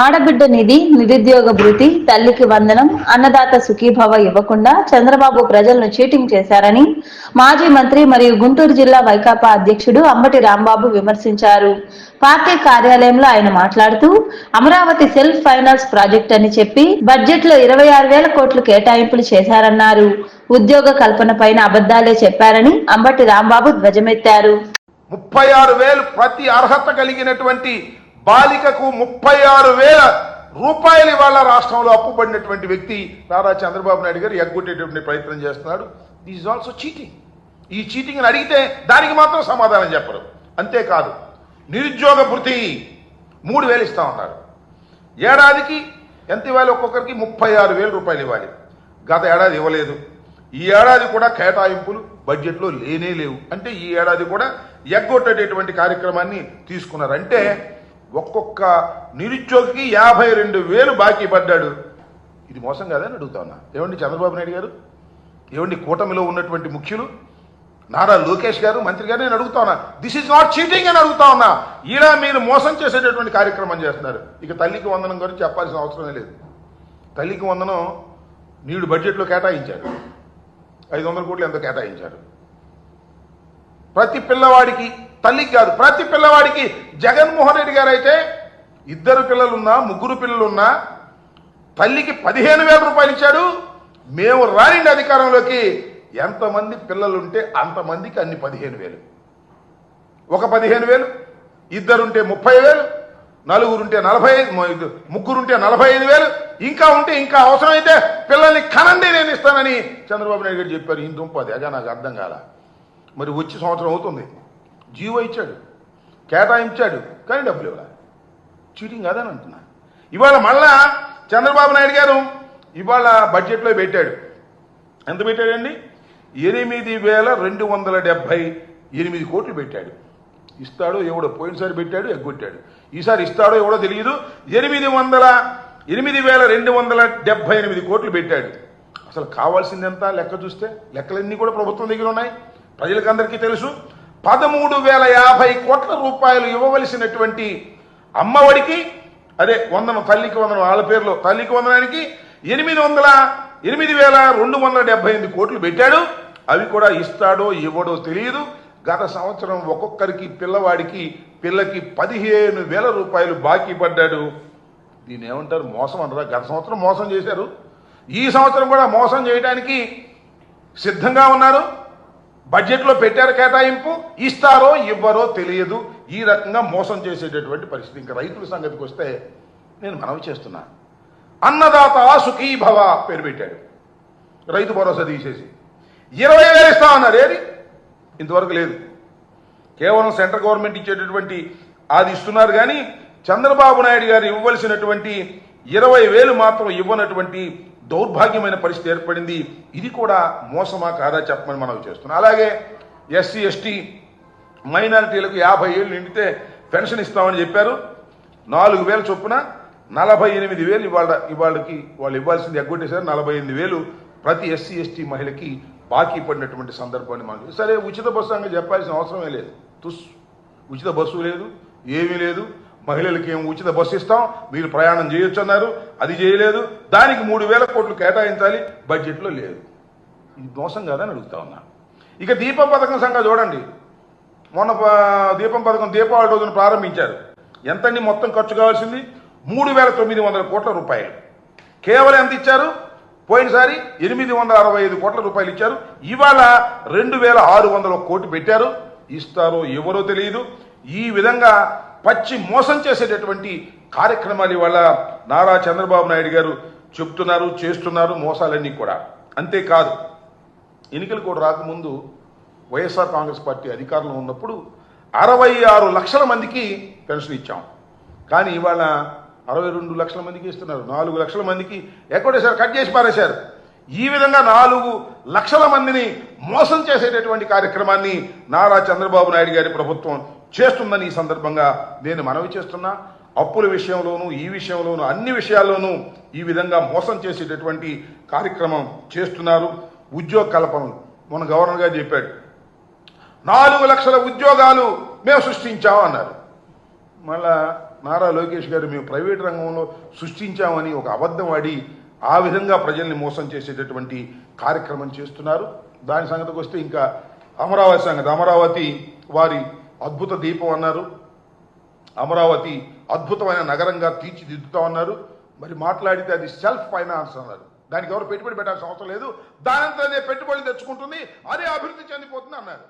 ఆడబిడ్డ నిధి నిరుద్యోగ భృతి తల్లికి వందనం అన్నదాత సుఖీభవ ఇవ్వకుండా చంద్రబాబు ప్రజలను చీటింగ్ చేశారని మాజీ మంత్రి మరియు గుంటూరు జిల్లా వైకాపా అధ్యక్షుడు అంబటి రాంబాబు విమర్శించారు. పార్టీ కార్యాలయంలో ఆయన మాట్లాడుతూ అమరావతి సెల్ఫ్ ఫైనాన్స్ ప్రాజెక్ట్ అని చెప్పి బడ్జెట్లో ఇరవై ఆరు వేల కోట్లు కేటాయింపులు చేశారన్నారు. ఉద్యోగ కల్పన పైన అబద్దాలే చెప్పారని అంబటి రాంబాబు ధ్వజమెత్తారు. ముప్పై ఆరు వేలు ప్రతి అర్హత కలిగినటువంటి బాలికకు ముప్పై ఆరు వేల రూపాయలు ఇవాళ రాష్ట్రంలో అప్పుపడినటువంటి వ్యక్తి నారా చంద్రబాబు నాయుడు గారు ఎగ్గొట్టేటువంటి ప్రయత్నం చేస్తున్నాడు. దీస్ ఇస్ ఆల్సో చీటింగ్ ఈ చీటింగ్ని అడిగితే దానికి మాత్రం సమాధానం చెప్పరు. అంతేకాదు నిరుద్యోగ భృతి మూడు వేలు ఇస్తా ఉన్నారు. ఏడాదికి ఎంత ఇవ్వాలి? ఒక్కొక్కరికి ముప్పై ఆరు వేల రూపాయలు ఇవ్వాలి. గత ఏడాది ఇవ్వలేదు. ఈ ఏడాది కూడా కేటాయింపులు బడ్జెట్లో లేనే లేవు. అంటే ఈ ఏడాది కూడా ఎగ్గొట్టేటటువంటి కార్యక్రమాన్ని తీసుకున్నారు. అంటే ఒక్కొక్క నిరుద్యోగికి యాభై రెండు వేలు బాకీ పడ్డాడు. ఇది మోసం కాదని అడుగుతా ఉన్నా. ఏమండి చంద్రబాబు నాయుడు గారు? ఏమండి కూటమిలో ఉన్నటువంటి ముఖ్యులు? నారా లోకేష్ గారు మంత్రి గారు నేను అడుగుతా ఉన్నా. దిస్ ఇస్ నాట్ చీటింగ్ అని అడుగుతా ఉన్నా. ఇలా మీరు మోసం చేసేటటువంటి కార్యక్రమం చేస్తున్నారు. ఇక తల్లికి వందనం గురించి చెప్పాల్సిన అవసరమే లేదు. తల్లికి వందనం నీడు బడ్జెట్లో కేటాయించారు. ఐదు వందల కోట్లు ఎంతో కేటాయించారు. ప్రతి పిల్లవాడికి తల్లికి కాదు ప్రతి పిల్లవాడికి జగన్మోహన్ రెడ్డి గారు అయితే ఇద్దరు పిల్లలున్నా ముగ్గురు పిల్లలున్నా తల్లికి పదిహేను వేల రూపాయలు ఇచ్చాడు. మేము రానిండి అధికారంలోకి. ఎంతమంది పిల్లలుంటే అంతమందికి అన్ని పదిహేను వేలు. ఒక పదిహేను వేలు ఇద్దరుంటే ముప్పై వేలు నలుగురుంటే నలభై ఐదు ముగ్గురుంటే నలభై ఐదు వేలు. ఇంకా ఉంటే ఇంకా అవసరమైతే పిల్లల్ని కనండి నేను ఇస్తానని చంద్రబాబు నాయుడు గారు చెప్పారు. ఈ దుంప అది అగా నాకు అర్థం కాల. మరి వచ్చి సంవత్సరం అవుతుంది. జీవో ఇచ్చాడు. కేటాయించాడు. కానీ డబ్బులు ఇవ్వాలి. చీటింగ్ కాదని అంటున్నా. ఇవాళ మళ్ళా చంద్రబాబు నాయుడు గారు ఇవాళ బడ్జెట్లో పెట్టాడు. ఎంత పెట్టాడండి? ఎనిమిది వేల రెండు వందల డెబ్భై ఎనిమిది కోట్లు పెట్టాడు. ఇస్తాడో ఎవడో పోయినసారి పెట్టాడు ఎగ్గొట్టాడు. ఈసారి ఇస్తాడో ఎవడో తెలియదు. ఎనిమిది వందల ఎనిమిది వేల రెండు వందల డెబ్బై ఎనిమిది కోట్లు పెట్టాడు. అసలు కావాల్సింది ఎంత? లెక్క చూస్తే లెక్కలన్నీ కూడా ప్రభుత్వం దగ్గర ఉన్నాయి. ప్రజలకందరికీ తెలుసు పదమూడు వేల యాభై కోట్ల రూపాయలు ఇవ్వవలసినటువంటి అమ్మఒడికి అదే వందనం తల్లికి వందనం వాళ్ళ పేరులో తల్లికి వందనానికి ఎనిమిది వందల ఎనిమిది వేల రెండు వందల డెబ్బై ఎనిమిది కోట్లు పెట్టాడు. అవి కూడా ఇస్తాడో ఇవ్వడో తెలియదు. గత సంవత్సరం ఒక్కొక్కరికి పిల్లవాడికి పిల్లకి పదిహేను వేల రూపాయలు బాకీ పడ్డాడు. దీని ఏమంటారు? మోసం అంటారా? గత సంవత్సరం మోసం చేశారు. ఈ సంవత్సరం కూడా మోసం చేయడానికి సిద్ధంగా ఉన్నారు. బడ్జెట్లో పెట్టారు కేటాయింపు ఇస్తారో ఇవ్వరో తెలియదు. ఈ రకంగా మోసం చేసేటటువంటి పరిస్థితి. ఇంకా రైతుల సంగతికి వస్తే నేను మనవి చేస్తున్నా. అన్నదాత సుఖీభవ పేరు పెట్టాడు. రైతు భరోసా తీసేసి. ఇరవై వేలు ఇస్తా ఉన్నారు ఏది? ఇంతవరకు లేదు. కేవలం సెంట్రల్ గవర్నమెంట్ ఇచ్చేటటువంటి అది ఇస్తున్నారు కానీ చంద్రబాబు నాయుడు గారు ఇవ్వవలసినటువంటి ఇరవై వేలు మాత్రం ఇవ్వనటువంటి దౌర్భాగ్యమైన పరిస్థితి ఏర్పడింది. ఇది కూడా మోసమా కాదా చెప్పమని మనం చేస్తున్నాం. అలాగే ఎస్సీ ఎస్టీ మైనారిటీలకు యాభై ఏళ్ళు నిండితే పెన్షన్ ఇస్తామని చెప్పారు. నాలుగు వేల చొప్పున నలభై ఎనిమిది వేలు ఇవాళ ఇవాళకి వాళ్ళు ఇవ్వాల్సింది ఎగ్గొట్టేశారు. నలభై ఎనిమిది వేలు ప్రతి ఎస్సీ ఎస్టీ మహిళకి బాకీ పడినటువంటి సందర్భాన్ని మనం సరే ఉచిత బస్సు అంగా చెప్పాల్సిన అవసరమే లేదు. తుస్ ఉచిత బస్సు లేదు ఏమీ లేదు. మహిళలకి ఏం ఉచిత బస్సు ఇస్తాం? మీరు ప్రయాణం చేయొచ్చు అన్నారు. అది చేయలేదు. దానికి మూడు వేల కోట్లు కేటాయించాలి. బడ్జెట్లో లేదు. ఇది మోసం కాదని అడుగుతా ఉన్నా. ఇక దీపం పథకం సంగతి చూడండి. మొన్న దీపం పథకం దీపావళి రోజున ప్రారంభించారు. ఎంతండి మొత్తం ఖర్చు కావాల్సింది? మూడు వేల తొమ్మిది వందల కోట్ల రూపాయలు. కేవలం ఎంత ఇచ్చారు? పోయినసారి ఎనిమిది వందల అరవై ఐదు కోట్ల రూపాయలు ఇచ్చారు. ఇవాళ రెండు వేల ఆరు వందల కోటి పెట్టారు. ఇస్తారో ఎవరో తెలియదు ఈ విధంగా పచ్చి మోసం చేసేటటువంటి కార్యక్రమాలు ఇవాళ నారా చంద్రబాబు నాయుడు గారు చెప్తున్నారు చేస్తున్నారు మోసాలన్నీ కూడా. అంతేకాదు ఎన్నికలు కూడా రాకముందు వైఎస్ఆర్ కాంగ్రెస్ పార్టీ అధికారంలో ఉన్నప్పుడు అరవై ఆరు లక్షల మందికి పెన్షన్ ఇచ్చాం. కానీ ఇవాళ అరవై రెండు లక్షల మందికి ఇస్తున్నారు. నాలుగు లక్షల మందికి ఎక్కడేసారు కట్ చేసి పారేశారు. ఈ విధంగా నాలుగు లక్షల మందిని మోసం చేసేటటువంటి కార్యక్రమాన్ని నారా చంద్రబాబు నాయుడు గారి ప్రభుత్వం చేస్తుందని ఈ సందర్భంగా నేను మనవి చేస్తున్నా. అప్పుల విషయంలోనూ ఈ విషయంలోనూ అన్ని విషయాల్లోనూ ఈ విధంగా మోసం చేసేటటువంటి కార్యక్రమం చేస్తున్నారు. ఉద్యోగ కల్పనలు మన గవర్నర్ గారు చెప్పాడు. నాలుగు లక్షల ఉద్యోగాలు మేము సృష్టించామన్నారు. మళ్ళా నారా లోకేష్ గారు మేము ప్రైవేట్ రంగంలో సృష్టించామని ఒక అబద్ధం ఆడి ఆ విధంగా ప్రజల్ని మోసం చేసేటటువంటి కార్యక్రమం చేస్తున్నారు. దాని సంగతికి వస్తే ఇంకా అమరావతి సంగతి అమరావతి వారి అద్భుత దీపం అన్నారు. అమరావతి అద్భుతమైన నగరంగా తీర్చిదిద్దుతా ఉన్నారు మరి మాట్లాడితే అది సెల్ఫ్ ఫైనాన్స్ అన్నారు. దానికి ఎవరు పెట్టుబడి పెట్టాల్సిన అవసరం లేదు. దానంతా పెట్టుబడులు తెచ్చుకుంటుంది. అదే అభివృద్ధి చెందిపోతుంది అన్నారు.